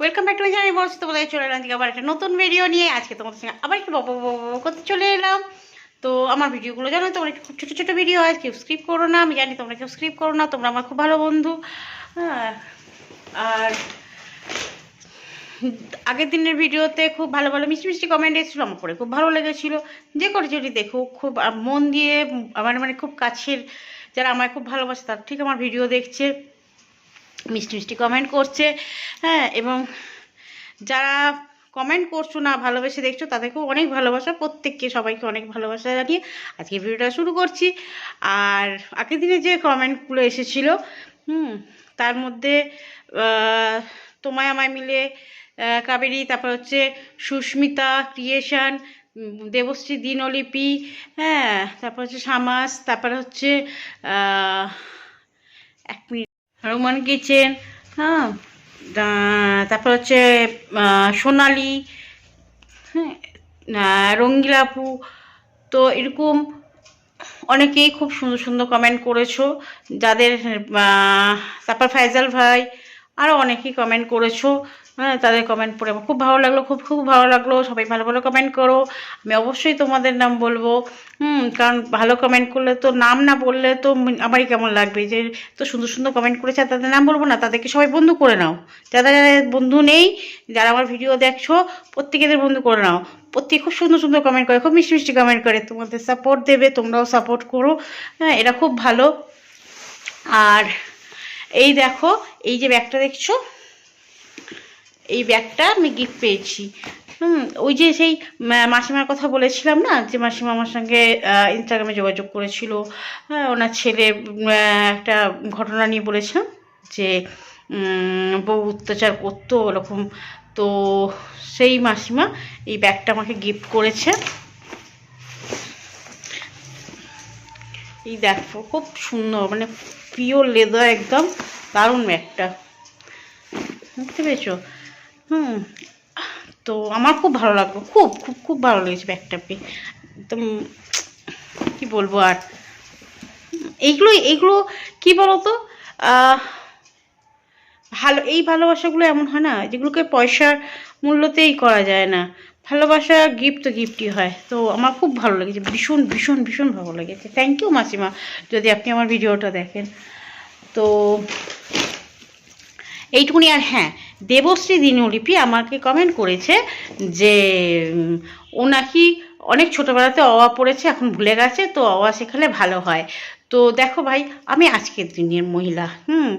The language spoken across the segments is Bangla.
Welcome back to my channel বলছি তোমাদের চলে এলাম আবার একটা নতুন ভিডিও নিয়ে। আজকে তোমাদের সঙ্গে আবার একটু বক করতে চলে এলাম। তো আমার ভিডিওগুলো জানো, তোমরা একটু খুব ছোটো ছোটো ভিডিও হয়, কেউ স্ক্রিপ করো না। আমি জানি তোমরা কেউ স্ক্রিপ করো না, তোমরা আমার খুব ভালো বন্ধু। হ্যাঁ আর আগের দিনের ভিডিওতে খুব ভালো ভালো মিষ্টি মিষ্টি কমেন্ট এসেছিল, আমার পরে খুব ভালো লেগেছিলো। যে করে যদি দেখো খুব মন দিয়ে, আমার মানে খুব কাছের, যারা আমায় খুব ভালোবাসে, তার ঠিক আমার ভিডিও দেখছে। মিষ্টি মিষ্টি কমেন্ট করছে। হ্যাঁ এবং যারা কমেন্ট করছ না, ভালোবেসে দেখছ, তাদেরকেও অনেক ভালোবাসা। প্রত্যেককে সবাইকে অনেক ভালোবাসা জানিয়ে আজকে ভিডিওটা শুরু করছি। আর আগের দিনে যে কমেন্টগুলো এসেছিল, হুম, তার মধ্যে তোমায় আমায় মিলে কাবেরী, তারপর হচ্ছে সুস্মিতা, ক্রিয়েশন দেবশ্রী, দিনলিপি হ্যাঁ তারপর হচ্ছে সামাস তারপর হচ্ছে এক মিনিট। রোমান কিচেন হ্যাঁ তারপর হচ্ছে সোনালি হ্যাঁ রঙিলাপু তো এরকম অনেকেই খুব সুন্দর সুন্দর কমেন্ট করেছ, যাদের তারপর ফাইজাল ভাই আরও অনেকেই কমেন্ট করেছ হ্যাঁ তাদের কমেন্ট পড়ে আমার খুব ভালো লাগল, খুব খুব ভালো লাগল। সবাই ভালো ভালো কমেন্ট করো। আমি অবশ্যই তোমাদের নাম বলব। হুম, কারণ ভালো কমেন্ট করলে তো নাম না বললে তো আমারই কেমন লাগবে? যে তো সুন্দর সুন্দর কমেন্ট করেছে তাদের নাম বলব না, তাদেরকে সবাই বন্ধু করে নাও। যারা যারা বন্ধু নেই, যারা আমার ভিডিও দেখছ, প্রত্যেকেদের বন্ধু করে নাও। প্রত্যেকে খুব সুন্দর সুন্দর কমেন্ট করে, খুব মিষ্টি মিষ্টি কমেন্ট করে। তোমাদের সাপোর্ট দেবে, তোমরাও সাপোর্ট করো। হ্যাঁ এটা খুব ভালো। আর এই দেখো, এই যে ব্যাগটা দেখছ এই ব্যাগটা আমি গিফট পেয়েছি। হুম, ওই যে সেই মাসিমার কথা বলেছিলাম না, যে মাসিমা আমার সঙ্গে ইনস্টাগ্রামে যোগাযোগ করেছিল। হ্যাঁ ওনার ছেলে একটা ঘটনা নিয়ে বলেছিলাম, যে বউ অত্যাচার করতো ওরকম তো সেই মাসিমা এই ব্যাগটা আমাকে গিফট করেছে। এই দেখো, খুব সুন্দর মানে পিওর লেদার একদম, দারুণ ব্যাগটা। বুঝতে পেরেছ? হুম। তো আমার খুব ভালো লাগল। খুব খুব খুব ভালো লেগেছে ব্যাগটা পেয়ে। একদম, কি বলব আর? এইগুলো এইগুলো কি বলতো? ভালো, এই ভালোবাসাগুলো এমন হয় না, যেগুলোকে পয়সার মূল্যতেই করা যায় না। ভালোবাসা গিফট তো গিফটই হয়। তো আমার খুব ভালো লেগেছে, ভীষণ ভীষণ ভীষণ ভালো লেগেছে। থ্যাংক ইউ মাসিমা, যদি আপনি আমার ভিডিওটা দেখেন। তো, এইটুকুনি আর হ্যাঁ দেবশ্রী দিনলিপি আমাকে কমেন্ট করেছে যে ও নাকি অনেক ছোটোবেলাতে অওয়া পড়েছে, এখন ভুলে গেছে, তো অওয়া শেখালে ভালো হয়। তো দেখো ভাই, আমি আজকের দিনের মহিলা, হুম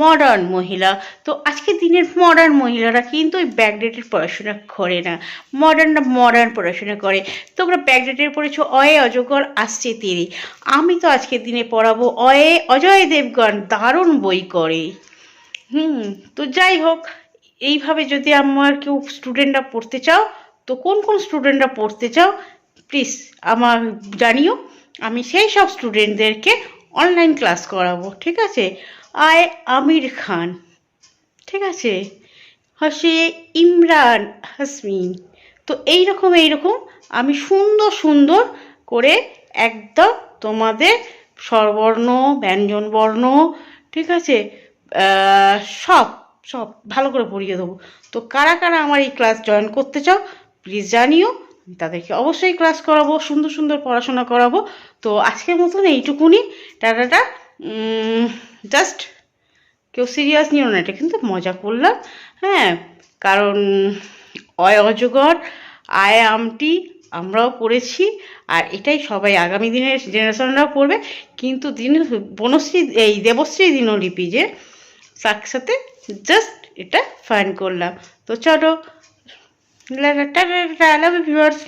মডার্ন মহিলা। তো আজকের দিনের মডার্ন মহিলারা কিন্তু ওই ব্যাকডেটের পড়াশোনা করে না। মডার্নরা মডার্ন পড়াশোনা করে। তোমরা ব্যাকডেটের পড়েছো, অয়ে অজগর আসছে তেরে। আমি তো আজকের দিনে পড়াবো, অয়ে অজয় দেবগণ দারুণ বই করে। হুম, তো যাই হোক এইভাবে যদি আমার কেউ স্টুডেন্টরা পড়তে চাও, তো কোন কোন স্টুডেন্টরা পড়তে চাও প্লিজ আমার জানিও। আমি সেই সব স্টুডেন্টদেরকে অনলাইন ক্লাস করাবো, ঠিক আছে? আয় আমির খান, ঠিক আছে? হসে ইমরান হাসমিন। তো এই রকম এই রকম আমি সুন্দর সুন্দর করে একদম তোমাদের স্বরবর্ণ, ব্যঞ্জনবর্ণ, ঠিক আছে? সব সব ভালো করে পড়িয়ে দেবো। তো কারা কারা আমার এই ক্লাস জয়েন করতে চাও প্লিজ জানিও। তাদেরকে অবশ্যই ক্লাস করাবো, সুন্দর সুন্দর পড়াশোনা করাবো। তো আজকের মতন এইটুকুনি। টাটাটা জাস্ট কেউ সিরিয়াস নিও না, এটা কিন্তু মজা করলাম। হ্যাঁ কারণ অয় অজগর, আয় আমটি আমরাও পড়েছি। আর এটাই সবাই আগামী দিনের জেনারেশনরাও পড়বে। কিন্তু দিন বনশ্রী, এই দেবশ্রী দিনলিপি যে তার সাথে জাস্ট এটা ফাইন করলাম তো চলো লাভ ভিউয়ার্স